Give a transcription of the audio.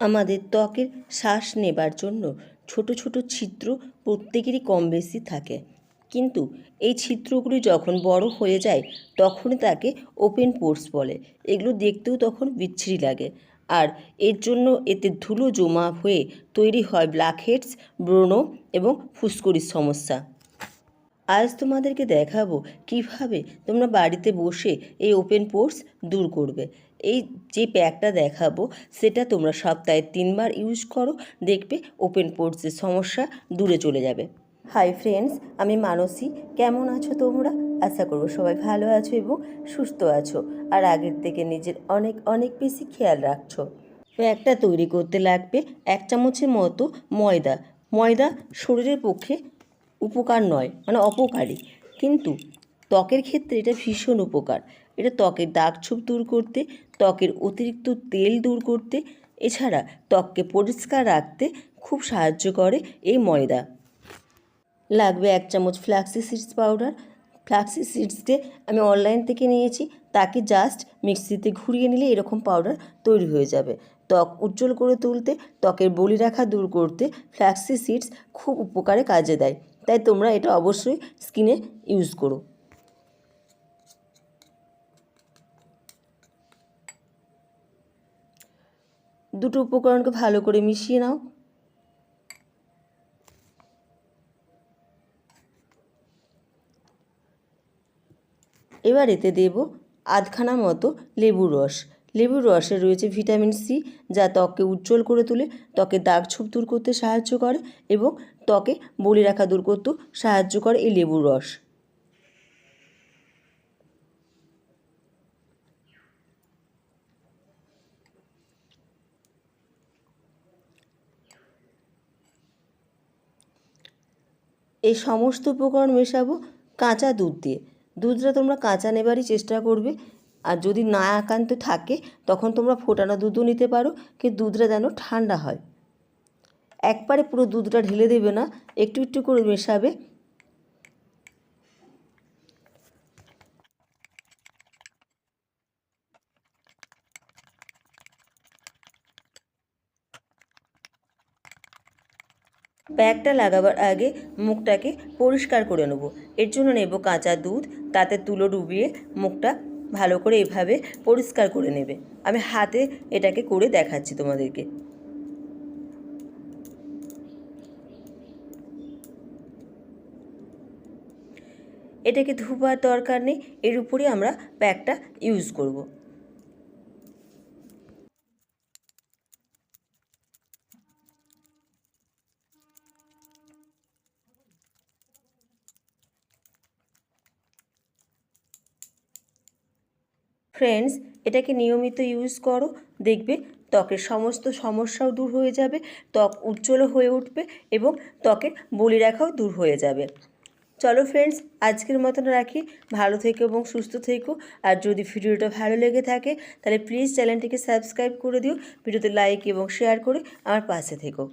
আমাদের ত্বকের শ্বাস নেবার জন্য ছোট ছোট ছিদ্র প্রত্যেকেরই কম বেশি থাকে। কিন্তু এই ছিদ্রগুলি যখন বড় হয়ে যায়, তখনই তাকে ওপেন পোর্স বলে। এগুলো দেখতেও তখন বিচ্ছিরি লাগে। আর এর জন্য এতে ধুলো জমা হয়ে তৈরি হয় ব্ল্যাকহেডস ব্রণ এবং ফুসকুড়ির সমস্যা। আজ তোমাদেরকে দেখাবো কীভাবে তোমরা বাড়িতে বসে এই ওপেন পোর্স দূর করবে। এই যে প্যাকটা দেখাবো, সেটা তোমরা সপ্তাহে তিনবার ইউজ করো, দেখবে ওপেন পোর্সের সমস্যা দূরে চলে যাবে। হাই ফ্রেন্ডস আমি মানসী। কেমন আছো তোমরা? আশা করব সবাই ভালো আছো এবং সুস্থ আছো, আর আগের থেকে নিজের অনেক অনেক বেশি খেয়াল রাখছো। প্যাকটা তৈরি করতে লাগবে এক চামচের মতো ময়দা। ময়দা শরীরের পক্ষে উপকার নয় মানে অপকারী। কিন্তু ত্বকের ক্ষেত্রে এটা ভীষণ উপকার। এটা ত্বকের দাগ ছোপ দূর করতে, ত্বকের অতিরিক্ত তেল দূর করতে, এছাড়া ত্বককে পরিষ্কার রাখতে খুব সাহায্য করে এই ময়দা। লাগবে এক চামচ ফ্ল্যাক্সি সিডস পাউডার ফ্লাক্সি সিডসকে আমি অনলাইন থেকে নিয়েছি। তাকে জাস্ট মিক্সিতে ঘুরিয়ে নিলে এরকম পাউডার তৈরি হয়ে যাবে। ত্বক উজ্জ্বল করে তুলতে, ত্বকের বলি রাখা দূর করতে ফ্লাক্সি সিডস খুব উপকারে কাজে দেয়। তাই তোমরা এটা অবশ্যই স্কিনে ইউজ করো। দুটো উপকরণকে ভালো করে মিশিয়ে নাও। এবার এতে দেব আধখানা মতো লেবুর রস। লেবুর রসে রয়েছে ভিটামিন সি, যা ত্বককে উজ্জ্বল করে তোলে, ত্বকে দাগ ছোপ দূর করতে সাহায্য করে এবং ত্বকে বলি রাখা দূর করতেও সাহায্য করে এই লেবুর রস। এই সমস্ত উপকরণ মেশাবো কাঁচা দুধ দিয়ে। দুধটা তোমরা কাঁচা নেবারই চেষ্টা করবে। আর যদি না আকান্ত থাকে, তখন তোমরা ফোটানো দুধও নিতে পারো কি দুধটা যেন ঠান্ডা হয়। একবারে পুরো দুধটা ঢেলে দেবে না, একটু একটু করে মেশাবে। প্যাকটা লাগাবার আগে মুখটাকে পরিষ্কার করে নেব। এর জন্য নেব কাঁচা দুধ, তাতে তুলো ডুবিয়ে মুখটা ভালো করে এভাবে পরিষ্কার করে নেবে। আমি হাতে এটাকে করে দেখাচ্ছি তোমাদেরকে। এটাকে ধোবার দরকার নেই, এর উপরে আমরা প্যাকটা ইউজ করব। ফ্রেন্ডস এটাকে নিয়মিত ইউজ করো। দেখবে ত্বকের সমস্ত সমস্যাও দূর হয়ে যাবে, ত্বক উজ্জ্বল হয়ে উঠবে এবং ত্বকের বলি রাখাও দূর হয়ে যাবে। চলো ফ্রেন্ডস আজকের মতন রাখি। ভালো থেকো এবং সুস্থ থেকো। আর যদি ভিডিওটা ভালো লেগে থাকে, তাহলে প্লিজ চ্যানেলটিকে সাবস্ক্রাইব করে দিও। ভিডিওতে লাইক এবং শেয়ার করে আমার পাশে থেকো।